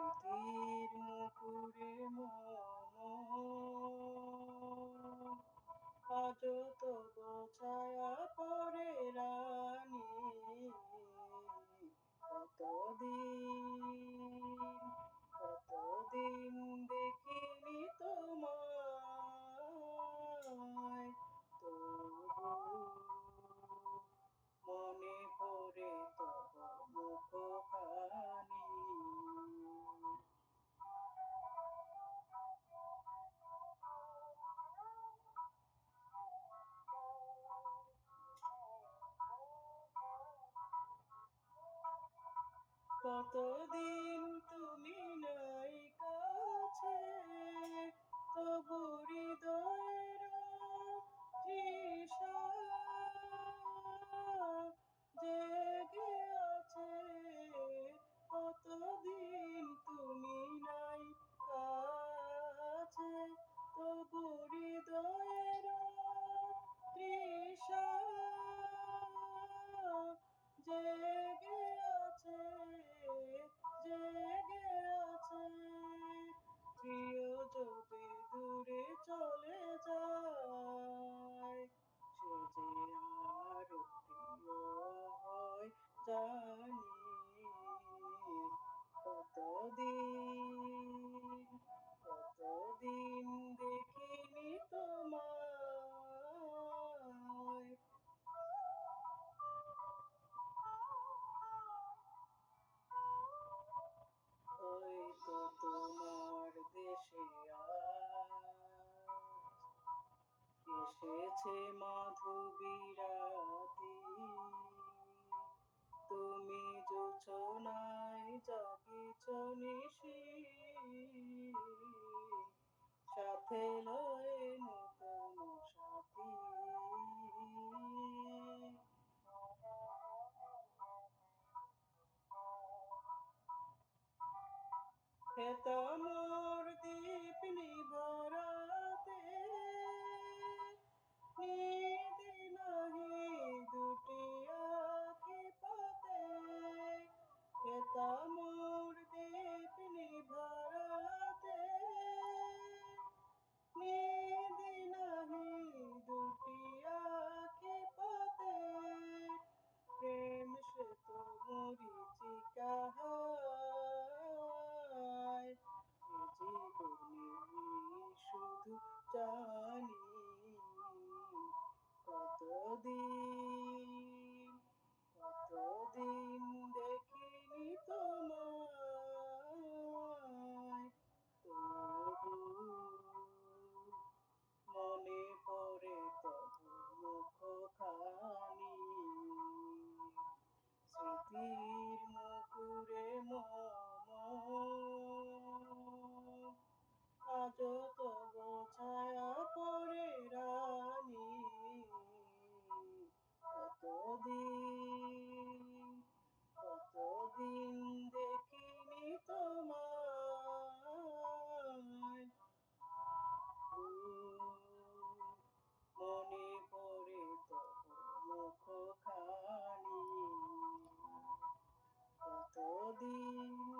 স্মৃতির মুকুরে মন। আজ তো ছায়া পরে রা কতদিন দূরে চলে যায় সে যে আর প্রিয় হয় জানি কতদিন মাধবীরাতি তুমি যোচনায় জাগিছ নিশি। সাথে লয়ে নতুন সাথী। হেতা হেতা মোর দীপ নিভরাতে নিদি নাহি দুটি আখি পাতে প্রেম সে তো মরিচিকা হায় জীবনে শুধু জানি কতদিন আজ তব ছায়া পরে কতদিন কতদিন দেখিনি তোমায় মনে পড়ে তব মুখ খানি কতদিন